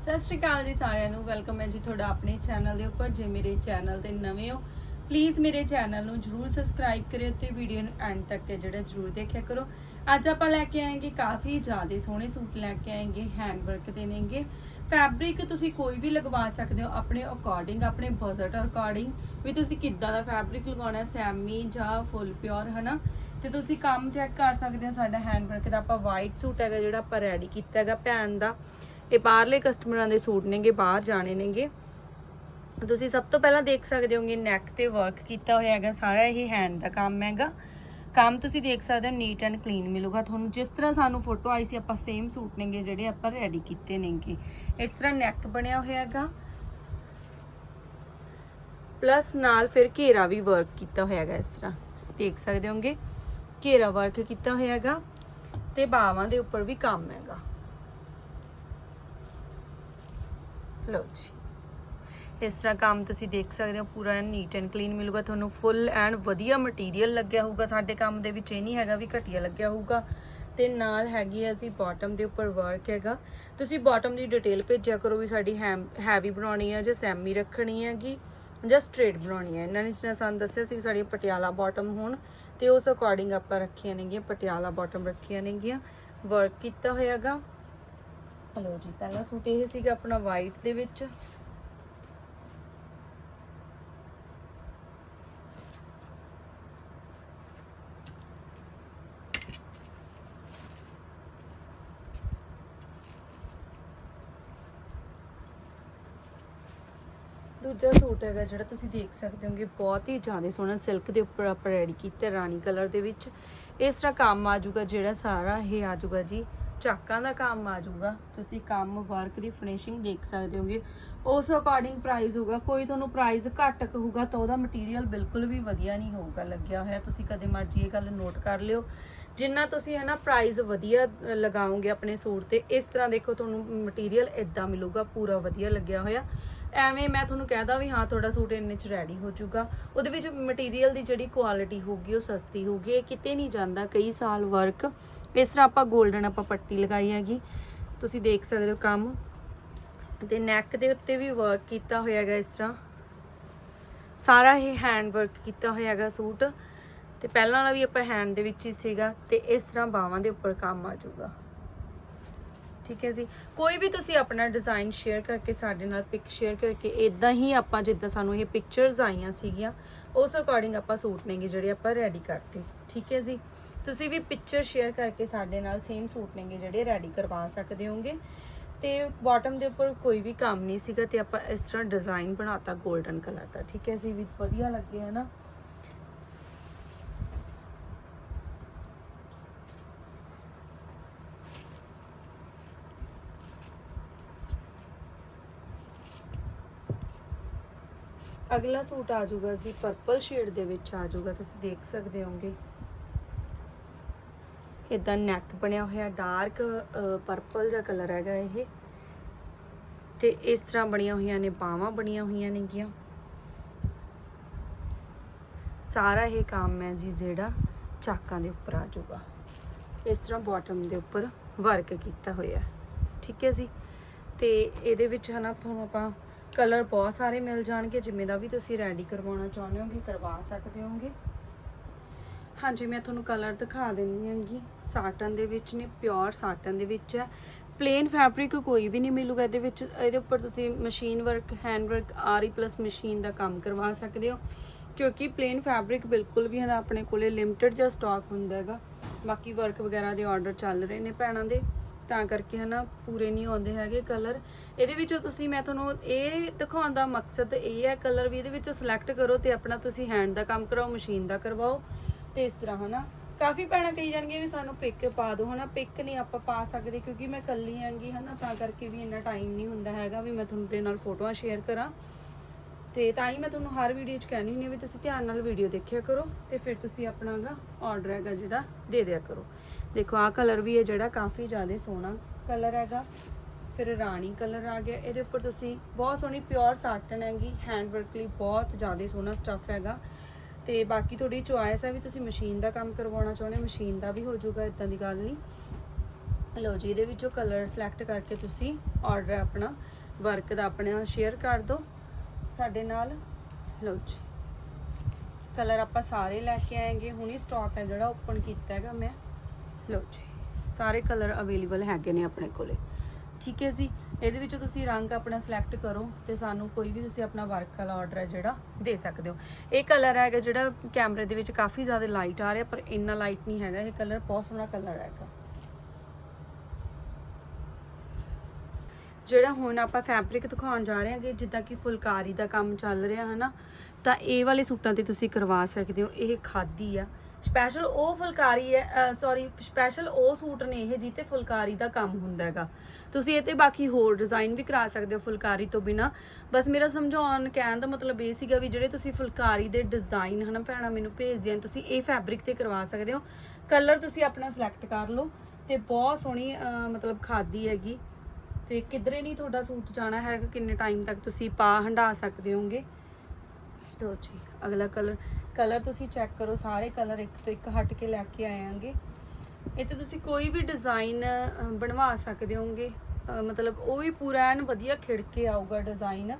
ਸਤਿ ਸ਼੍ਰੀ ਅਕਾਲ ਜੀ ਸਾਰਿਆਂ ਨੂੰ। ਵੈਲਕਮ ਹੈ ਜੀ ਤੁਹਾਡਾ ਆਪਣੇ ਚੈਨਲ ਦੇ ਉੱਪਰ। ਜੇ ਮੇਰੇ ਚੈਨਲ ਤੇ ਨਵੇਂ ਹੋ ਪਲੀਜ਼ ਮੇਰੇ ਚੈਨਲ ਨੂੰ ਜਰੂਰ ਸਬਸਕ੍ਰਾਈਬ ਕਰਿਓ ਤੇ ਵੀਡੀਓ ਨੂੰ ਐਂਡ ਤੱਕ ਜਿਹੜਾ ਜਰੂਰ ਦੇਖਿਆ ਕਰੋ। ਅੱਜ ਆਪਾਂ ਲੈ ਕੇ ਆਏਗੇ ਕਾਫੀ ਜ਼ਿਆਦਾ ਸੋਹਣੇ ਸੂਟ ਲੈ ਕੇ ਆਏਗੇ ਹੈਂਡ ਵਰਕ ਦੇ ਨੇਗੇ। ਫੈਬਰਿਕ ਤੁਸੀਂ ਕੋਈ ਵੀ ਲਗਵਾ ਸਕਦੇ ਹੋ ਆਪਣੇ ਅਕੋਰਡਿੰਗ ਆਪਣੇ ਬਜਟ ਅਕੋਰਡਿੰਗ ਵੀ ਤੁਸੀਂ ਕਿੱਦਾਂ ਦਾ ਫੈਬਰਿਕ ਲਗਾਉਣਾ, ਸੈਮੀ ਜਾਂ ਫੁੱਲ ਪਿਓਰ ਹਨਾ? ਤੇ ਤੁਸੀਂ ਕੰਮ ਚੈੱਕ ਕਰ ਸਕਦੇ ਹੋ, ਸਾਡਾ ਹੈਂਡ ਵਰਕ ਦਾ ਆਪਾਂ ਵਾਈਟ ਸੂਟ ਹੈਗਾ ਜਿਹੜਾ ਆਪਾਂ ਰੈਡੀ ਕੀਤਾ ਹੈਗਾ, ਭੈਣ ਦਾ। ਇਹ ਬਾਹਰਲੇ ਕਸਟਮਰਾਂ ਦੇ ਸੂਟ ਨੇਗੇ, ਬਾਹਰ ਜਾਣੇ ਨੇਗੇ। ਤੁਸੀਂ ਸਭ ਤੋਂ ਪਹਿਲਾਂ ਦੇਖ ਸਕਦੇ ਹੋਗੇ ਨੈਕ ਤੇ ਵਰਕ ਕੀਤਾ ਹੋਇਆ ਹੈਗਾ, ਸਾਰਾ ਇਹ ਹੈਂਡ ਦਾ ਕੰਮ ਹੈਗਾ। ਕੰਮ ਤੁਸੀਂ ਦੇਖ ਸਕਦੇ ਹੋ ਨੀਟ ਐਂਡ ਕਲੀਨ ਮਿਲੂਗਾ ਤੁਹਾਨੂੰ। ਜਿਸ ਤਰ੍ਹਾਂ ਸਾਨੂੰ ਫੋਟੋ ਆਈ ਸੀ, ਆਪਾਂ ਸੇਮ ਸੂਟ ਨੇਗੇ, ਜਿਹੜੇ ਆਪਾਂ ਰੈਡੀ ਕੀਤੇ ਨੇਗੇ। ਇਸ ਤਰ੍ਹਾਂ ਨੈਕ ਬਣਿਆ ਹੋਇਆ ਹੈਗਾ। ਪਲੱਸ ਨਾਲ ਫਿਰ ਘੇਰਾ ਵੀ ਵਰਕ ਕੀਤਾ ਹੋਇਆ ਹੈਗਾ ਇਸ ਤਰ੍ਹਾਂ। ਦੇਖ ਸਕਦੇ ਹੋਗੇ, ਘੇਰਾ ਵਰਕ ਕੀਤਾ ਹੋਇਆ ਹੈਗਾ। ਤੇ ਬਾਹਾਂ ਦੇ ਉੱਪਰ ਵੀ ਕੰਮ ਹੈਗਾ। ਲਓ ਜੀ। ਇਸ ਤਰ੍ਹਾਂ ਕੰਮ ਤੁਸੀਂ ਦੇਖ ਸਕਦੇ ਹੋ, ਪੂਰਾ ਨੀਟ ਐਂਡ ਕਲੀਨ ਮਿਲੂਗਾ। ਤੁਹਾਨੂੰ ਫੁੱਲ ਐਂਡ ਵਧੀਆ ਮਟੀਰੀਅਲ ਲੱਗਿਆ ਹੋਊਗਾ। ਸਾਡੇ ਕੰਮ ਦੇ ਵਿੱਚ ਇਹ ਨਹੀਂ ਹੈਗਾ ਵੀ ਘਟੀਆ ਲੱਗਿਆ ਹੋਊਗਾ। ਤੇ ਨਾਲ ਹੈਗੀ ਹੈ ਅਸੀਂ ਬਾਟਮ ਦੇ ਉੱਪਰ ਵਰਕ ਹੈਗਾ। ਤੁਸੀਂ ਬਾਟਮ ਦੀ ਡਿਟੇਲ ਭੇਜਿਆ ਕਰੋ ਵੀ ਸਾਡੀ ਹੈਵੀ ਬਣਾਉਣੀ ਹੈ ਜਾਂ ਸੈਮੀ ਰੱਖਣੀ ਹੈਗੀ ਜਾਂ ਸਟ੍ਰੇਟ ਬਣਾਉਣੀ ਹੈ ਇਹਨਾਂ ਨੇ ਜਿਵੇਂ ਸਾਨੂੰ ਦੱਸਿਆ ਸੀ ਵੀ ਸਾਡੀ ਪਟਿਆਲਾ ਬਾਟਮ ਹੋਣ ਤੇ ਉਸ ਅਕੋਰਡਿੰਗ ਆਪਾਂ ਰੱਖੀਆਂ ਨੇਗੀਆਂ, ਪਟਿਆਲਾ ਬਾਟਮ ਰੱਖੀਆਂ ਨੇਗੀਆਂ। ਵਰਕ ਕੀਤਾ ਹੋਇਆਗਾ। ਹਲੋ ਜੀ, ਪਹਿਲਾ ਸੂਟ ਇਹ ਸੀਗਾ ਆਪਣਾ ਵਾਈਟ ਦੇ ਵਿੱਚ। ਦੂਜਾ ਸੂਟ ਹੈਗਾ ਜਿਹੜਾ ਤੁਸੀਂ ਦੇਖ ਸਕਦੇ ਹੋਗੇ, ਬਹੁਤ ਹੀ ਜ਼ਿਆਦਾ ਸੋਹਣਾ ਸਿਲਕ ਦੇ ਉੱਪਰ ਆਪਾਂ ਰੈਡੀ ਕੀਤਾ, ਰਾਣੀ ਕਲਰ ਦੇ ਵਿੱਚ। ਇਸ ਤਰ੍ਹਾਂ ਕੰਮ ਆ ਜਾਊਗਾ ਜਿਹੜਾ ਸਾਰਾ, ਇਹ ਆ ਜਾਊਗਾ ਜੀ। ਚਾਕਾਂ ਦਾ ਕੰਮ ਆ ਜਾਊਗਾ। ਤੁਸੀਂ ਕੰਮ ਵਰਕ ਦੀ ਫਿਨਿਸ਼ਿੰਗ ਦੇਖ ਸਕਦੇ ਹੋਗੇ। ਉਸ ਅਕੋਰਡਿੰਗ ਪ੍ਰਾਈਸ ਹੋਊਗਾ। ਕੋਈ ਤੁਹਾਨੂੰ ਪ੍ਰਾਈਸ ਘੱਟ ਕਹੂਗਾ ਤਾਂ ਉਹਦਾ ਮਟੀਰੀਅਲ ਬਿਲਕੁਲ ਵੀ ਵਧੀਆ ਨਹੀਂ ਹੋਊਗਾ। ਲੱਗਿਆ ਹੋਇਆ। ਤੁਸੀਂ ਕਦੇ ਮਰਜ਼ੀ ਇਹ ਗੱਲ ਨੋਟ ਕਰ ਲਿਓ। ਜਿੰਨਾ ਤੁਸੀਂ ਹੈ ਨਾ ਪ੍ਰਾਈਸ ਵਧੀਆ ਅ, ਲਗਾਓਗੇ ਆਪਣੇ ਸੂਟ ਤੇ ਇਸ ਤਰ੍ਹਾਂ ਦੇਖੋ ਤੁਹਾਨੂੰ ਮਟੀਰੀਅਲ ਇਦਾਂ ਮਿਲੂਗਾ ਪੂਰਾ ਵਧੀਆ ਲੱਗਿਆ ਹੋਇਆ। ਐਵੇਂ ਮੈਂ ਤੁਹਾਨੂੰ ਕਹਿਦਾ ਵੀ ਹਾਂ ਤੁਹਾਡਾ ਸੂਟ ਇੰਨੇ ਚ ਰੈਡੀ ਹੋ ਜਾਊਗਾ। ਉਹਦੇ ਵਿੱਚ ਮਟੀਰੀਅਲ ਦੀ ਜਿਹੜੀ ਕੁਆਲਿਟੀ ਹੋਊਗੀ ਉਹ ਸਸਤੀ ਹੋਊਗੀ। ਇਹ ਕਿਤੇ ਨਹੀਂ ਜਾਂਦਾ ਕਈ ਸਾਲ ਵਰਕ ਇਸ ਤਰ੍ਹਾਂ ਆਪਾਂ 골ਡਨ ਆਪਾਂ ਪੱਟੀ ਲਗਾਈ ਹੈਗੀ। ਤੁਸੀਂ ਦੇਖ ਸਕਦੇ ਹੋ ਕੰਮ। ਤੇ ਨੈਕ ਦੇ ਉੱਤੇ ਵੀ ਵਰਕ ਕੀਤਾ ਹੋਇਆ ਹੈਗਾ ਇਸ ਤਰ੍ਹਾਂ। ਸਾਰਾ ਇਹ ਹੈਂਡ ਵਰਕ ਕੀਤਾ ਹੋਇਆ ਹੈਗਾ ਸੂਟ। ਤੇ ਪਹਿਲਾਂ ਵਾਲਾ ਵੀ ਆਪਾਂ ਹੈਂਡ ਦੇ ਵਿੱਚ ਹੀ ਸੀਗਾ ਤੇ ਇਸ ਤਰ੍ਹਾਂ ਬਾਹਾਂ ਦੇ ਉੱਪਰ ਕੰਮ ਆ ਜਾਊਗਾ। ਠੀਕ ਹੈ ਜੀ? ਕੋਈ ਵੀ ਤੁਸੀਂ ਆਪਣਾ ਡਿਜ਼ਾਈਨ ਸ਼ੇਅਰ ਕਰਕੇ ਸਾਡੇ ਨਾਲ ਪਿਕ ਸ਼ੇਅਰ ਕਰਕੇ ਇਦਾਂ ਹੀ ਆਪਾਂ ਜਿੱਦਾਂ ਸਾਨੂੰ ਇਹ ਪਿਕਚਰਸ ਆਈਆਂ ਸੀਗੀਆਂ, ਉਸ ਅਕੋਰਡਿੰਗ ਆਪਾਂ ਸੂਟ ਨੇਗੇ ਜਿਹੜੇ ਆਪਾਂ ਰੈਡੀ ਕਰਤੇ। ਠੀਕ ਹੈ ਜੀ? ਤੁਸੀਂ ਵੀ ਪਿਕਚਰ ਸ਼ੇਅਰ ਕਰਕੇ ਸਾਡੇ ਨਾਲ ਸੇਮ ਸੂਟ ਨੇਗੇ ਜਿਹੜੇ ਰੈਡੀ ਕਰਵਾ ਸਕਦੇ ਹੋਗੇ। ਤੇ ਬਾਟਮ ਦੇ ਉੱਪਰ ਕੋਈ ਵੀ ਕੰਮ ਨਹੀਂ ਸੀਗਾ ਤੇ ਆਪਾਂ ਇਸ ਤਰ੍ਹਾਂ ਡਿਜ਼ਾਈਨ ਬਣਾਤਾ 골ਡਨ ਕਲਰ ਦਾ। ਠੀਕ ਹੈ ਜੀ? ਵੀ ਵਧੀਆ ਲੱਗੇ, ਹੈ ਨਾ? ਅਗਲਾ ਸੂਟ ਆ ਜਾਊਗਾ ਜੀ ਪਰਪਲ ਸ਼ੇਡ ਦੇ ਵਿੱਚ ਆ ਜਾਊਗਾ, ਤੁਸੀਂ ਦੇਖ ਸਕਦੇ ਹੋਗੇ ਇਦਾਂ ਨੈਕ ਬਣਿਆ ਹੋਇਆ ਡਾਰਕ ਪਰਪਲ ਜਿਹਾ ਕਲਰ ਹੈਗਾ ਇਹ। ਤੇ ਇਸ ਤਰ੍ਹਾਂ ਬਣੀਆਂ ਹੋਈਆਂ ਨੇ, ਬਾਹਾਂ ਬਣੀਆਂ ਹੋਈਆਂ ਨੇਗੀਆਂ। ਸਾਰਾ ਇਹ ਕੰਮ ਹੈ ਜੀ ਜਿਹੜਾ ਚਾਕਾਂ ਦੇ ਉੱਪਰ ਆ ਜਾਊਗਾ। ਇਸ ਤਰ੍ਹਾਂ ਬਾਟਮ ਦੇ ਉੱਪਰ ਵਰਕ ਕੀਤਾ ਹੋਇਆ ਠੀਕ ਹੈ ਜੀ? ਤੇ ਇਹਦੇ ਵਿੱਚ ਹਨਾ, ਤੁਹਾਨੂੰ ਆਪਾਂ ਕਲਰ ਬਹੁਤ ਸਾਰੇ ਮਿਲ ਜਾਣਗੇ। ਜਿਵੇਂ ਦਾ ਵੀ ਤੁਸੀਂ ਰੈਡੀ ਕਰਵਾਉਣਾ ਚਾਹੁੰਦੇ ਹੋਗੇ, ਕਰਵਾ ਸਕਦੇ ਹੋਗੇ। ਹਾਂਜੀ, ਮੈਂ ਤੁਹਾਨੂੰ ਕਲਰ ਦਿਖਾ ਦਿੰਦੀ ਹਾਂਗੀ। ਸਾਟਨ ਦੇ ਵਿੱਚ ਨੇ ਪਿਓਰ ਸਾਟਨ ਦੇ ਵਿੱਚ ਹੈ। ਪਲੇਨ ਫੈਬਰਿਕ ਕੋਈ ਵੀ ਨਹੀਂ ਮਿਲੂਗਾ ਇਹਦੇ ਵਿੱਚ। ਇਹਦੇ ਉੱਪਰ ਤੁਸੀਂ ਮਸ਼ੀਨ ਵਰਕ ਹੈਂਡ ਵਰਕ ਆਰੀ ਪਲੱਸ ਮਸ਼ੀਨ ਦਾ ਕੰਮ ਕਰਵਾ ਸਕਦੇ ਹੋ। ਕਿਉਂਕਿ ਪਲੇਨ ਫੈਬਰਿਕ ਬਿਲਕੁਲ ਵੀ ਹਨ ਆਪਣੇ ਕੋਲੇ ਲਿਮਟਿਡ ਜਿਹਾ ਸਟਾਕ ਹੁੰਦਾ ਹੈਗਾ। ਬਾਕੀ ਵਰਕ ਵਗੈਰਾ ਦੇ ਆਰਡਰ ਚੱਲ ਰਹੇ ਨੇ ਭੈਣਾਂ ਦੇ। ਤਾਂ ਕਰਕੇ ਹਨਾ ਪੂਰੇ ਨਹੀਂ ਆਉਂਦੇ ਹੈਗੇ ਕਲਰ ਇਹਦੇ ਵਿੱਚੋਂ ਤੁਸੀਂ, ਮੈਂ ਤੁਹਾਨੂੰ ਇਹ ਦਿਖਾਉਣ ਦਾ ਮਕਸਦ ਇਹ ਹੈ ਕਲਰ ਵੀ ਇਹਦੇ ਵਿੱਚੋਂ ਸਿਲੈਕਟ ਕਰੋ ਤੇ ਆਪਣਾ ਤੁਸੀਂ ਹੈਂਡ ਦਾ ਕੰਮ ਕਰਾਓ ਮਸ਼ੀਨ ਦਾ ਕਰਵਾਓ ਤੇ ਇਸ ਤਰ੍ਹਾਂ ਹਨਾ। ਕਾਫੀ ਭੈਣਾਂ ਕਹੀ ਜਾਣਗੇ ਵੀ ਸਾਨੂੰ ਪਿਕ ਪਾ ਦਿਓ ਹਨਾ ਪਿਕ ਨਹੀਂ ਆਪਾਂ ਪਾ ਸਕਦੇ ਕਿਉਂਕਿ ਮੈਂ ਇਕੱਲੀ ਆਂਗੀ ਹਨਾ, ਤਾਂ ਕਰਕੇ ਵੀ ਇੰਨਾ ਟਾਈਮ ਨਹੀਂ ਹੁੰਦਾ ਹੈਗਾ ਵੀ ਮੈਂ ਤੁਹਾਡੇ ਨਾਲ ਫੋਟੋਆਂ ਸ਼ੇਅਰ ਕਰਾਂ। ਤੇ ਤਾਂ ਹੀ ਮੈਂ ਤੁਹਾਨੂੰ ਹਰ ਵੀਡੀਓ 'ਚ ਕਹਿੰਦੀ ਹੁੰਦੀ ਹਾਂ ਵੀ ਤੁਸੀਂ ਧਿਆਨ ਨਾਲ ਵੀਡੀਓ ਦੇਖਿਆ ਕਰੋ ਤੇ ਫਿਰ ਤੁਸੀਂ ਆਪਣਾਗਾ ਆਰਡਰ ਹੈਗਾ ਜਿਹੜਾ ਦੇ ਦਿਆ ਕਰੋ। ਦੇਖੋ, ਆਹ ਕਲਰ ਵੀ ਹੈ ਜਿਹੜਾ ਕਾਫੀ ਜ਼ਿਆਦਾ ਸੋਹਣਾ ਕਲਰ ਹੈਗਾ। ਫਿਰ ਰਾਣੀ ਕਲਰ ਆ ਗਿਆ। ਇਹਦੇ ਉੱਪਰ ਤੁਸੀਂ ਬਹੁਤ ਸੋਹਣੀ ਪਿਓਰ ਸਾਟਨ ਹੈਗੀ। ਹੈਂਡ ਵਰਕ ਲਈ ਬਹੁਤ ਜ਼ਿਆਦਾ ਸੋਹਣਾ ਸਟੱਫ ਹੈਗਾ। ਤੇ ਬਾਕੀ ਤੁਹਾਡੀ ਚੁਆਇਸ ਹੈ ਵੀ ਤੁਸੀਂ ਮਸ਼ੀਨ ਦਾ ਕੰਮ ਕਰਵਾਉਣਾ ਚਾਹੁੰਦੇ ਹੋ ਮਸ਼ੀਨ ਦਾ ਵੀ ਹੋ ਜਾਊਗਾ ਇਦਾਂ ਦੀ ਗੱਲ ਨਹੀਂ। ਲਓ ਜੀ, ਇਹਦੇ ਵਿੱਚੋਂ ਕਲਰ ਸਿਲੈਕਟ ਕਰਕੇ ਤੁਸੀਂ ਆਰਡਰ ਆਪਣਾ ਵਰਕ ਦਾ ਆਪਣਾ ਸ਼ੇਅਰ ਕਰ ਦਿਓ। ਸਾਡੇ ਨਾਲ। ਲਓ ਜੀ। ਕਲਰ ਆਪਾਂ ਸਾਰੇ ਲੈ ਕੇ ਆਏਗੇ। ਹੁਣੀ ਸਟਾਕ ਹੈ ਜਿਹੜਾ ਓਪਨ ਕੀਤਾ ਹੈਗਾ ਮੈਂ। ਲਓ ਜੀ। ਸਾਰੇ ਕਲਰ ਅਵੇਲੇਬਲ ਹੈਗੇ ਨੇ ਆਪਣੇ ਕੋਲੇ। ਠੀਕ ਹੈ ਜੀ। ਇਹਦੇ ਵਿੱਚੋਂ ਤੁਸੀਂ ਰੰਗ ਆਪਣਾ ਸਿਲੈਕਟ ਕਰੋ ਤੇ ਸਾਨੂੰ ਕੋਈ ਵੀ ਤੁਸੀਂ ਆਪਣਾ ਵਰਕ ਵਾਲਾ ਆਰਡਰ ਹੈ ਜਿਹੜਾ ਦੇ ਸਕਦੇ ਹੋ। ਇਹ ਕਲਰ ਹੈਗਾ ਜਿਹੜਾ ਕੈਮਰੇ ਦੇ ਵਿੱਚ ਕਾਫੀ ਜ਼ਿਆਦਾ ਲਾਈਟ ਆ ਰਿਹਾ ਪਰ ਇੰਨਾ ਲਾਈਟ ਨਹੀਂ ਹੈਗਾ। ਇਹ ਕਲਰ ਬਹੁਤ ਸੋਹਣਾ ਕਲਰ ਹੈਗਾ। ਜਿਹੜਾ ਹੁਣ ਆਪਾਂ ਫੈਬਰਿਕ ਦਿਖਾਉਣ ਜਾ ਰਹੇ ਹਾਂਗੇ, ਜਿੱਦਾਂ ਕਿ ਫੁਲਕਾਰੀ ਦਾ ਕੰਮ ਚੱਲ ਰਿਹਾ, ਹਨਾ, ਤਾਂ ਇਹ ਵਾਲੇ ਸੂਟਾਂ ਤੇ ਤੁਸੀਂ ਕਰਵਾ ਸਕਦੇ ਹੋ, ਇਹ ਖਾਦੀ ਆ। ਸਪੈਸ਼ਲ ਉਹ ਫੁਲਕਾਰੀ ਹੈ ਸੌਰੀ ਸਪੈਸ਼ਲ ਉਹ ਸੂਟ ਨੇ ਇਹ ਜਿੱਤੇ ਫੁਲਕਾਰੀ ਦਾ ਕੰਮ ਹੁੰਦਾ ਹੈਗਾ। ਤੁਸੀਂ ਇਹ ਤੇ ਬਾਕੀ ਹੋਰ ਡਿਜ਼ਾਈਨ ਵੀ ਕਰਾ ਸਕਦੇ ਹੋ ਫੁਲਕਾਰੀ ਤੋਂ ਬਿਨਾ। ਬਸ ਮੇਰਾ ਸਮਝਾਉਣ, ਕਹਿਣ ਦਾ ਮਤਲਬ ਇਹ ਸੀਗਾ ਵੀ ਜਿਹੜੇ ਤੁਸੀਂ ਫੁਲਕਾਰੀ ਦੇ ਡਿਜ਼ਾਈਨ ਹਨਾ, ਭੈਣਾ, ਮੈਨੂੰ ਭੇਜਦੇ ਹਨ ਤੁਸੀਂ ਇਹ ਫੈਬਰਿਕ ਤੇ ਕਰਵਾ ਸਕਦੇ ਹੋ। ਕਲਰ ਤੁਸੀਂ ਆਪਣਾ ਸਿਲੈਕਟ ਕਰ ਲਓ ਤੇ ਬਹੁਤ ਸੋਹਣੀ ਮਤਲਬ ਖਾਦੀ ਹੈਗੀ। ਤੇ ਕਿਧਰੇ ਨਹੀਂ ਤੁਹਾਡਾ ਸੂਟ ਜਾਣਾ ਹੈਗਾ? ਕਿੰਨੇ ਟਾਈਮ ਤੱਕ ਤੁਸੀਂ ਪਾ ਹੰਡਾ ਸਕਦੇ ਹੋਗੇ? ਲਓ ਜੀ, ਅਗਲਾ ਕਲਰ ਕਲਰ ਤੁਸੀਂ ਚੈੱਕ ਕਰੋ, ਸਾਰੇ ਕਲਰ ਇੱਕ ਤੋਂ ਇੱਕ ਹਟ ਕੇ ਲੈ ਕੇ ਆਏਾਂਗੇ ਇਹ ਤੇ ਤੁਸੀਂ ਕੋਈ ਵੀ ਡਿਜ਼ਾਈਨ ਬਣਵਾ ਸਕਦੇ ਹੋਗੇ। ਮਤਲਬ ਉਹ ਵੀ ਪੂਰਾ ਐਨ ਵਧੀਆ ਖਿੜ ਕੇ ਆਊਗਾ ਡਿਜ਼ਾਈਨ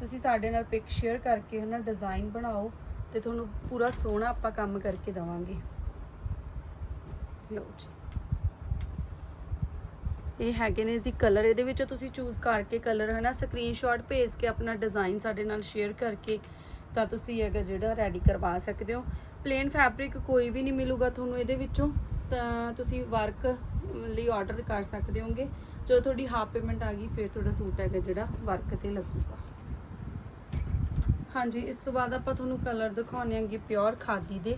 ਤੁਸੀਂ ਸਾਡੇ ਨਾਲ ਪਿਕ ਸ਼ੇਅਰ ਕਰਕੇ ਹਨਾ ਡਿਜ਼ਾਈਨ ਬਣਾਓ ਤੇ ਤੁਹਾਨੂੰ ਪੂਰਾ ਸੋਹਣਾ ਆਪਾਂ ਕੰਮ ਕਰਕੇ ਦਵਾਂਗੇ। ਲਓ ਜੀ। ਇਹ ਹੈਗੇ ਨੇ ਜੀ ਕਲਰ ਇਹਦੇ ਵਿੱਚੋਂ ਤੁਸੀਂ ਚੂਜ਼ ਕਰਕੇ ਕਲਰ ਹਨਾ ਸਕਰੀਨਸ਼ਾਟ ਭੇਜ ਕੇ ਆਪਣਾ ਡਿਜ਼ਾਈਨ ਸਾਡੇ ਨਾਲ ਸ਼ੇਅਰ ਕਰਕੇ ਤਾਂ ਤੁਸੀਂ ਹੈਗਾ ਜਿਹੜਾ ਰੈਡੀ ਕਰਵਾ ਸਕਦੇ ਹੋ। ਪਲੇਨ ਫੈਬਰਿਕ ਕੋਈ ਵੀ ਨਹੀਂ ਮਿਲੂਗਾ ਤੁਹਾਨੂੰ ਇਹਦੇ ਵਿੱਚੋਂ, ਤਾਂ ਤੁਸੀਂ ਵਰਕ ਲਈ ਆਰਡਰ ਕਰ ਸਕਦੇ ਹੋਗੇ। ਜਦੋਂ ਤੁਹਾਡੀ ਹਾਫ ਪੇਮੈਂਟ ਆ ਗਈ, ਫਿਰ ਤੁਹਾਡਾ ਸੂਟ ਹੈਗਾ ਜਿਹੜਾ ਵਰਕ ਤੇ ਲੱਗੂਗਾ। ਹਾਂਜੀ, ਇਸ ਤੋਂ ਬਾਅਦ ਆਪਾਂ ਤੁਹਾਨੂੰ ਕਲਰ ਦਿਖਾਉਣੇ ਆਂਗੇ ਪਿਓਰ ਖਾਦੀ ਦੇ।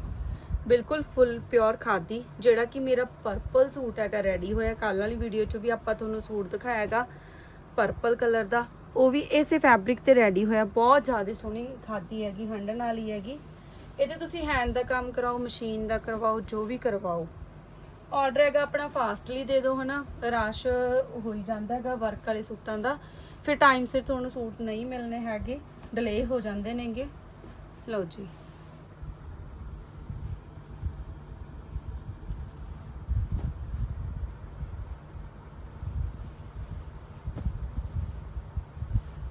ਬਿਲਕੁਲ ਫੁੱਲ ਪਿਓਰ ਖਾਦੀ ਜਿਹੜਾ ਕਿ ਮੇਰਾ ਪਰਪਲ ਸੂਟ ਹੈਗਾ ਰੈਡੀ ਹੋਇਆ। ਕੱਲ ਵਾਲੀ ਵੀਡੀਓ 'ਚ ਵੀ ਆਪਾਂ ਤੁਹਾਨੂੰ ਸੂਟ ਦਿਖਾਇਆਗਾ ਪਰਪਲ ਕਲਰ ਦਾ। ਉਹ ਵੀ ਇਸੇ ਫੈਬਰਿਕ ਤੇ ਰੈਡੀ ਹੋਇਆ। ਬਹੁਤ ਜ਼ਿਆਦਾ ਸੋਹਣੀ ਖਾਦੀ ਹੈਗੀ, ਹੰਡਣ ਵਾਲੀ ਹੈਗੀ। ਇਹਦੇ ਤੁਸੀਂ ਹੈਂਡ ਦਾ ਕੰਮ ਕਰਾਓ ਮਸ਼ੀਨ ਦਾ ਕਰਵਾਓ, ਜੋ ਵੀ ਕਰਵਾਓ। ਆਰਡਰ ਹੈਗਾ ਆਪਣਾ ਫਾਸਟਲੀ ਦੇ ਦਿਓ, ਹਨਾ। ਰਸ਼ ਹੋਈ ਜਾਂਦਾ ਹੈਗਾ ਵਰਕ ਵਾਲੇ ਸੂਟਾਂ ਦਾ। ਫਿਰ ਟਾਈਮ ਸਿਰ ਤੁਹਾਨੂੰ ਸੂਟ ਨਹੀਂ ਮਿਲਨੇ ਹੈਗੇ। ਡਿਲੇ ਹੋ ਜਾਂਦੇ ਨੇਗੇ। ਲਓ ਜੀ।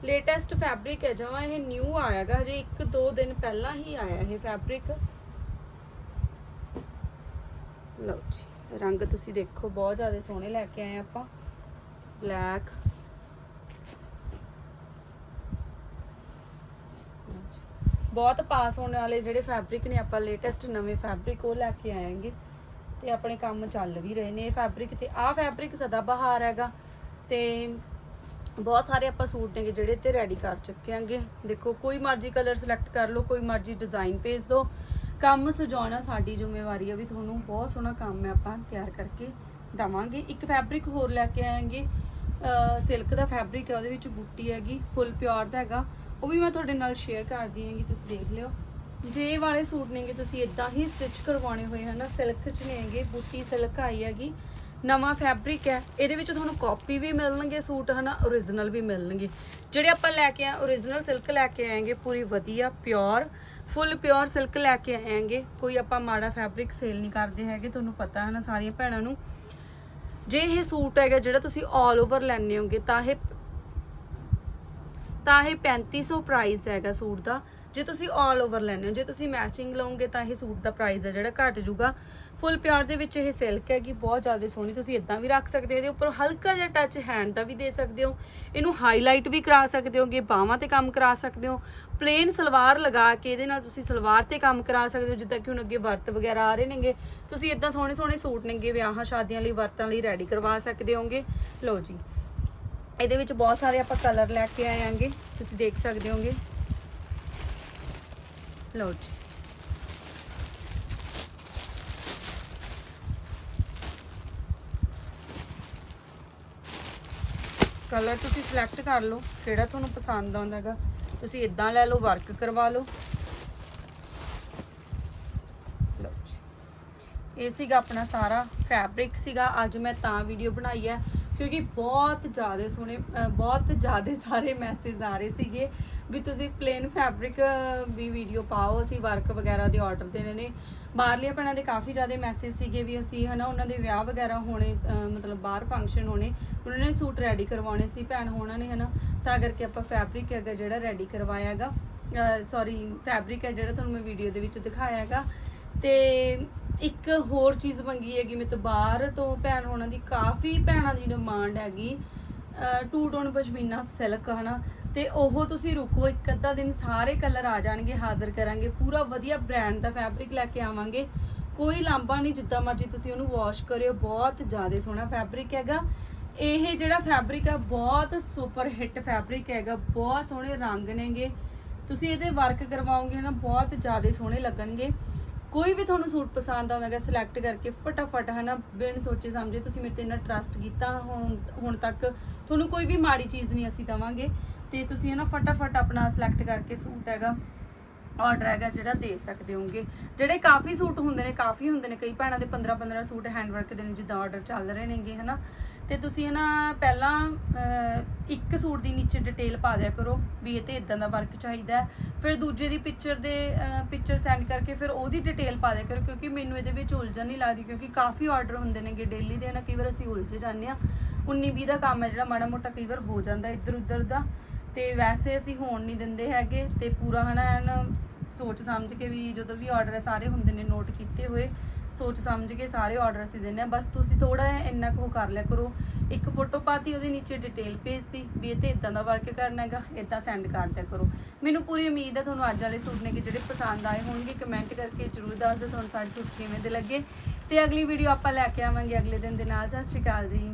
ਲੇਟੈਸਟ ਫੈਬਰਿਕ ਹੈ, ਜਮਾ ਇਹ ਨਿਊ ਆਇਆਗਾ, ਹਜੇ 1-2 ਦਿਨ ਪਹਿਲਾਂ ਹੀ ਆਇਆ ਇਹ ਫੈਬਰਿਕ। ਲਓ ਜੀ, ਰੰਗ ਤੁਸੀਂ ਦੇਖੋ, ਬਹੁਤ ਜ਼ਿਆਦਾ ਸੋਹਣੇ ਲੈ ਕੇ ਆਏ ਆਪਾਂ। ਬਲੈਕ। ਬਹੁਤ ਪਾਸ ਹੋਣ ਵਾਲੇ ਜਿਹੜੇ ਫੈਬਰਿਕ ਨੇ, ਆਪਾਂ ਲੇਟੈਸਟ ਨਵੇਂ ਫੈਬਰਿਕ ਉਹ ਲੈ ਕੇ ਆਏਗੇ। ਤੇ ਆਪਣੇ ਕੰਮ ਚੱਲ ਵੀ ਰਹੇ ਨੇ ਇਹ ਫੈਬਰਿਕ ਤੇ ਆਹ ਫੈਬਰਿਕ ਸਦਾ ਬਹਾਰ ਹੈਗਾ। ਤੇ ਬਹੁਤ ਸਾਰੇ ਆਪਾਂ ਸੂਟ ਨੇਗੇ ਜਿਹੜੇ ਤੇ ਰੈਡੀ ਕਰ ਚੁੱਕੇ ਆਂਗੇ ਦੇਖੋ, ਕੋਈ ਮਰਜ਼ੀ ਕਲਰ ਸਿਲੈਕਟ ਕਰ ਲਓ, ਕੋਈ ਮਰਜ਼ੀ ਡਿਜ਼ਾਈਨ ਭੇਜ ਦਿਓ। ਕੰਮ ਸਜਾਉਣਾ ਸਾਡੀ ਜ਼ਿੰਮੇਵਾਰੀ ਆ ਵੀ ਤੁਹਾਨੂੰ ਬਹੁਤ ਸੋਹਣਾ ਕੰਮ ਹੈ ਆਪਾਂ ਤਿਆਰ ਕਰਕੇ ਦਵਾਂਗੇ। ਇੱਕ ਫੈਬਰਿਕ ਹੋਰ ਲੈ ਕੇ ਆਏਾਂਗੇ। ਸਿਲਕ ਦਾ ਫੈਬਰਿਕ ਹੈ ਉਹਦੇ ਵਿੱਚ ਬੂਟੀ ਹੈਗੀ ਫੁੱਲ ਪਿਓਰ ਦਾ ਹੈਗਾ। ਉਹ ਵੀ ਮੈਂ ਤੁਹਾਡੇ ਨਾਲ ਸ਼ੇਅਰ ਕਰਦੀ ਹਾਂਗੀ ਤੁਸੀਂ ਦੇਖ ਲਿਓ। ਜੇ ਵਾਲੇ ਸੂਟ ਨੇਗੇ, ਤੁਸੀਂ ਇਦਾਂ ਹੀ ਸਟਿਚ ਕਰਵਾਉਣੇ ਹੋਏ ਹਨਾ ਸਿਲਕ ਚ ਨੇਗੇ, ਬੂਟੀ ਸਿਲਕ ਆਈ ਹੈਗੀ। ਨਵਾਂ ਫੈਬਰਿਕ ਹੈ, ਇਹਦੇ ਵਿੱਚ ਤੁਹਾਨੂੰ ਕਾਪੀ ਵੀ ਮਿਲਣਗੇ ਸੂਟ, ਹਨਾ? origignal ਵੀ ਮਿਲਣਗੇ। ਜਿਹੜੇ ਆਪਾਂ ਲੈ ਕੇ ਆ origignal ਸਿਲਕ ਲੈ ਕੇ ਆਏਗੇ, ਪੂਰੀ ਵਧੀਆ ਪਿਓਰ ਫੁੱਲ ਪਿਓਰ ਸਿਲਕ ਲੈ ਕੇ ਆਏਗੇ। ਕੋਈ ਆਪਾਂ ਮਾੜਾ ਫੈਬਰਿਕ ਸੇਲ ਨਹੀਂ ਕਰਦੇ ਹੈਗੇ, ਤੁਹਾਨੂੰ ਪਤਾ ਹੈ ਨਾ ਸਾਰੀਆਂ ਭੈਣਾਂ ਨੂੰ। ਜੇ ਇਹ ਸੂਟ ਹੈਗਾ, ਜਿਹੜਾ ਤੁਸੀਂ 올 ਓਵਰ ਲੈਣੇ ਹੋਗੇ, ਤਾਂ ਇਹ ਤਾਂ ਇਹ 3500 ਪ੍ਰਾਈਸ ਹੈਗਾ ਸੂਟ ਦਾ। ਜੇ ਤੁਸੀਂ 올 ਓਵਰ ਲੈਣੇ ਹੋ, ਜੇ ਤੁਸੀਂ ਮੈਚਿੰਗ ਲਓਗੇ ਤਾਂ ਇਹ ਸੂਟ ਦਾ ਪ੍ਰਾਈਸ ਹੈ ਜਿਹੜਾ ਘਟ ਜਾਊਗਾ। ਫੁੱਲ ਪਿਓਰ ਦੇ ਵਿੱਚ ਇਹ ਸਿਲਕ ਹੈਗੀ ਬਹੁਤ ਜ਼ਿਆਦਾ ਸੋਹਣੀ ਤੁਸੀਂ ਇਦਾਂ ਵੀ ਰੱਖ ਸਕਦੇ ਹੋ, ਇਹਦੇ ਉੱਪਰ ਹਲਕਾ ਜਿਹਾ ਟੱਚ ਹੈਂਡ ਦਾ ਵੀ ਦੇ ਸਕਦੇ ਹੋ। ਇਹਨੂੰ ਹਾਈਲਾਈਟ ਵੀ ਕਰਾ ਸਕਦੇ ਹੋਗੇ, ਬਾਹਾਂ ਤੇ ਕੰਮ ਕਰਾ ਸਕਦੇ ਹੋ। ਪਲੇਨ ਸਲਵਾਰ ਲਗਾ ਕੇ ਇਹਦੇ ਨਾਲ ਤੁਸੀਂ ਸਲਵਾਰ ਤੇ ਕੰਮ ਕਰਾ ਸਕਦੇ ਹੋ, ਜਿੱਦਾਂ ਕਿ ਹੁਣ ਅੱਗੇ ਵਰਤ ਵਗੈਰਾ ਆ ਰਹੇ ਨੇਗੇ। ਤੁਸੀਂ ਇਦਾਂ ਸੋਹਣੇ ਸੋਹਣੇ ਸੂਟ ਨੇਗੇ, ਵਿਆਹਾਂ ਸ਼ਾਦੀਆਂ ਲਈ, ਵਰਤਾਂ ਲਈ ਰੈਡੀ ਕਰਵਾ ਸਕਦੇ ਹੋਗੇ। ਲਓ ਜੀ, ਇਹਦੇ ਵਿੱਚ ਬਹੁਤ ਸਾਰੇ ਆਪਾਂ ਕਲਰ ਲੈ ਕੇ ਆਏ ਆਂਗੇ, ਤੁਸੀਂ ਦੇਖ ਸਕਦੇ ਹੋਗੇ। ਲਓ ਜੀ ਕਲਰ ਤੁਸੀਂ ਸਿਲੈਕਟ ਕਰ ਲਓ, ਕਿਹੜਾ ਤੁਹਾਨੂੰ ਪਸੰਦ ਆਉਂਦਾ ਹੈਗਾ। ਤੁਸੀਂ ਇਦਾਂ ਲੈ ਲਓ ਵਰਕ ਕਰਵਾ ਲਓ। ਲਓ ਜੀ ਇਹ ਸੀਗਾ ਆਪਣਾ ਸਾਰਾ ਫੈਬਰਿਕ ਸੀਗਾ, ਅੱਜ ਮੈਂ ਤਾਂ ਵੀਡੀਓ ਬਣਾਈ ਹੈ, ਕਿਉਂਕਿ ਬਹੁਤ ਜ਼ਿਆਦਾ ਸੋਹਣੇ ਬਹੁਤ ਜ਼ਿਆਦਾ ਸਾਰੇ ਮੈਸੇਜ ਆ ਰਹੇ ਸੀਗੇ। ਵੀ ਤੁਸੀਂ ਪਲੇਨ ਫੈਬਰਿਕ ਵੀ ਵੀਡੀਓ ਪਾਓ, ਅਸੀਂ ਵਰਕ ਵਗੈਰਾ ਦੇ ਆਰਡਰ ਦੇਣੇ ਨੇ। ਬਾਹਰਲੀਆਂ ਭੈਣਾਂ ਦੇ ਕਾਫੀ ਜ਼ਿਆਦਾ ਮੈਸੇਜ ਸੀਗੇ ਵੀ ਅਸੀਂ ਹਨਾ, ਉਹਨਾਂ ਦੇ ਵਿਆਹ ਵਗੈਰਾ ਹੋਣੇ ਮਤਲਬ ਬਾਹਰ ਫੰਕਸ਼ਨ ਹੋਣੇ, ਉਹਨਾਂ ਨੇ ਸੂਟ ਰੈਡੀ ਕਰਵਾਉਣੇ ਸੀ ਭੈਣ ਹੋਣਾ ਨੇ ਹਨਾ। ਤਾਂ ਕਰਕੇ ਆਪਾਂ ਫੈਬਰਿਕ ਹੈਗਾ ਜਿਹੜਾ ਰੈਡੀ ਕਰਵਾਇਆ ਹੈਗਾ। ਸੌਰੀ ਫੈਬਰਿਕ ਹੈ ਜਿਹੜਾ ਤੁਹਾਨੂੰ ਮੈਂ ਵੀਡੀਓ ਦੇ ਵਿੱਚ ਦਿਖਾਇਆ ਹੈਗਾ। ਤੇ ਇੱਕ ਹੋਰ ਚੀਜ਼ ਮੰਗੀ ਹੈਗੀ ਮੇਰੇ ਤੋਂ ਬਾਹਰ ਤੋਂ ਭੈਣ ਹੋਣਾ ਦੀ ਕਾਫੀ ਭੈਣਾਂ ਦੀ ਡਿਮਾਂਡ ਹੈਗੀ। ਟੂ ਟੋਨ ਪਸ਼ਮੀਨਾ ਸਿਲਕ ਹਨਾ। ਤੇ ਉਹ ਤੁਸੀਂ ਰੁਕੋ, ਇੱਕ ਅੱਧਾ ਦਿਨ ਸਾਰੇ ਕਲਰ ਆ ਜਾਣਗੇ, ਹਾਜ਼ਰ ਕਰਾਂਗੇ। ਪੂਰਾ ਵਧੀਆ ਬ੍ਰਾਂਡ ਦਾ ਫੈਬਰਿਕ ਲੈ ਕੇ ਆਵਾਂਗੇ। ਕੋਈ ਲਾਂਬਾ ਨਹੀਂ, ਜਿੱਦਾਂ ਮਰਜ਼ੀ ਤੁਸੀਂ ਉਹਨੂੰ ਵਾਸ਼ ਕਰਿਓ, ਬਹੁਤ ਜ਼ਿਆਦਾ ਸੋਹਣਾ ਫੈਬਰਿਕ ਹੈਗਾ। ਇਹ ਜਿਹੜਾ ਫੈਬਰਿਕ ਆ, ਬਹੁਤ ਸੁਪਰ ਹਿੱਟ ਫੈਬਰਿਕ ਹੈਗਾ, ਬਹੁਤ ਸੋਹਣੇ ਰੰਗ ਨੇਗੇ। ਤੁਸੀਂ ਇਹਦੇ ਵਰਕ ਕਰਵਾਓਗੇ ਨਾ, ਬਹੁਤ ਜ਼ਿਆਦਾ ਸੋਹਣੇ ਲੱਗਣਗੇ। ਕੋਈ ਵੀ ਤੁਹਾਨੂੰ ਸੂਟ ਪਸੰਦ ਆਉਂਦਾ ਹੈਗਾ ਸਿਲੈਕਟ ਕਰਕੇ ਫਟਾਫਟ, ਹਨਾ, ਬਿਨ ਸੋਚੇ ਸਮਝੇ ਤੁਸੀਂ ਮੇਰੇ ਤੇ ਇੰਨਾ ਟਰਸਟ ਕੀਤਾ, ਹੁਣ ਹੁਣ ਤੱਕ ਤੁਹਾਨੂੰ ਕੋਈ ਵੀ ਮਾੜੀ ਚੀਜ਼ ਨਹੀਂ ਅਸੀਂ ਦਵਾਂਗੇ। ਤੇ ਤੁਸੀਂ, ਹਨਾ, ਫਟਾਫਟ ਆਪਣਾ ਸਿਲੈਕਟ ਕਰਕੇ ਸੂਟ ਹੈਗਾ ਆਰਡਰ ਹੈਗਾ ਜਿਹੜਾ ਦੇ ਸਕਦੇ ਹੋਗੇ ਜਿਹੜੇ ਕਾਫੀ ਸੂਟ ਹੁੰਦੇ ਨੇ, ਕਾਫੀ ਹੁੰਦੇ ਨੇ, ਕਈ ਭੈਣਾਂ ਦੇ 15 15 ਸੂਟ ਹੈਂਡ ਵਰਕ ਦੇ ਨੇ, ਜਿੱਦਾਂ ਆਰਡਰ ਚੱਲ ਰਹੇ ਨੇਗੇ, ਹਨਾ। ਤੇ ਤੁਸੀਂ, ਹਨਾ, ਪਹਿਲਾਂ ਇੱਕ ਸੂਟ ਦੀ ਨੀਚੇ ਡਿਟੇਲ ਪਾ ਦਿਆ ਕਰੋ ਵੀ ਇਹ ਤੇ ਇਦਾਂ ਦਾ ਵਰਕ ਚਾਹੀਦਾ ਹੈ। ਫਿਰ ਦੂਜੇ ਦੀ ਪਿਕਚਰ ਦੇ ਪਿਕਚਰ ਸੈਂਡ ਕਰਕੇ ਫਿਰ ਉਹਦੀ ਡਿਟੇਲ ਪਾ ਦਿਆ ਕਰੋ, ਕਿਉਂਕਿ ਮੈਨੂੰ ਇਹਦੇ ਵਿੱਚ ਉਲਝਣ ਨਹੀਂ ਲੱਗਦੀ, ਕਿਉਂਕਿ ਕਾਫੀ ਆਰਡਰ ਹੁੰਦੇ ਨੇਗੇ ਡੇਲੀ ਦੇ, ਨਾ ਕਈ ਵਾਰ ਅਸੀਂ ਉਲਝ ਜਾਂਦੇ ਆ 19 20 ਦਾ ਕੰਮ ਹੈ ਜਿਹੜਾ, ਮਾੜਾ ਮੋਟਾ ਕਈ ਵਾਰ ਹੋ ਜਾਂਦਾ ਇੱਧਰ ਉੱਧਰ ਦਾ। ਤੇ ਵੈਸੇ ਅਸੀਂ ਹੋਣ ਨਹੀਂ ਦਿੰਦੇ ਹੈਗੇ ਤੇ ਪੂਰਾ ਹਨਾ, ਐਨ ਸੋਚ ਸਮਝ ਕੇ ਵੀ ਜਦੋਂ ਵੀ ਆਰਡਰ ਸਾਰੇ ਹੁੰਦੇ ਨੇ ਨੋਟ ਕੀਤੇ ਹੋਏ। ਸੋਚ ਸਮਝ ਕੇ ਸਾਰੇ ਆਰਡਰ ਅਸੀਂ ਦਿੰਦੇ ਆ ਬਸ ਤੁਸੀਂ ਥੋੜਾ ਜਿਹਾ ਇੰਨਾ ਕੁ ਕਰ ਲਿਆ ਕਰੋ। ਇੱਕ ਫੋਟੋ ਪਾਤੀ, ਉਹਦੇ ਨੀਚੇ ਡਿਟੇਲ ਭੇਜਤੀ ਵੀ ਇਹ ਤੇ ਇਦਾਂ ਦਾ ਵਰਕ ਕਰਨਾ ਹੈਗਾ ਇਦਾਂ ਸੈਂਡ ਕਰ ਦਿਆ ਕਰੋ। ਮੈਨੂੰ ਪੂਰੀ ਉਮੀਦ ਹੈ ਤੁਹਾਨੂੰ ਅੱਜ ਵਾਲੇ ਸੂਟ ਨੇ ਕਿ ਜਿਹੜੇ ਪਸੰਦ ਆਏ ਹੋਣਗੇ ਕਮੈਂਟ ਕਰਕੇ ਜਰੂਰ ਦੱਸ ਦਿਓ, ਤੁਹਾਨੂੰ ਸਾਡੇ ਸੂਟ ਕਿਵੇਂ ਦੇ ਲੱਗੇ। ਤੇ ਅਗਲੀ ਵੀਡੀਓ ਆਪਾਂ ਲੈ ਕੇ ਆਵਾਂਗੇ ਅਗਲੇ ਦਿਨ ਦੇ ਨਾਲ। ਸਤਿ ਸ਼੍ਰੀ ਅਕਾਲ ਜੀ।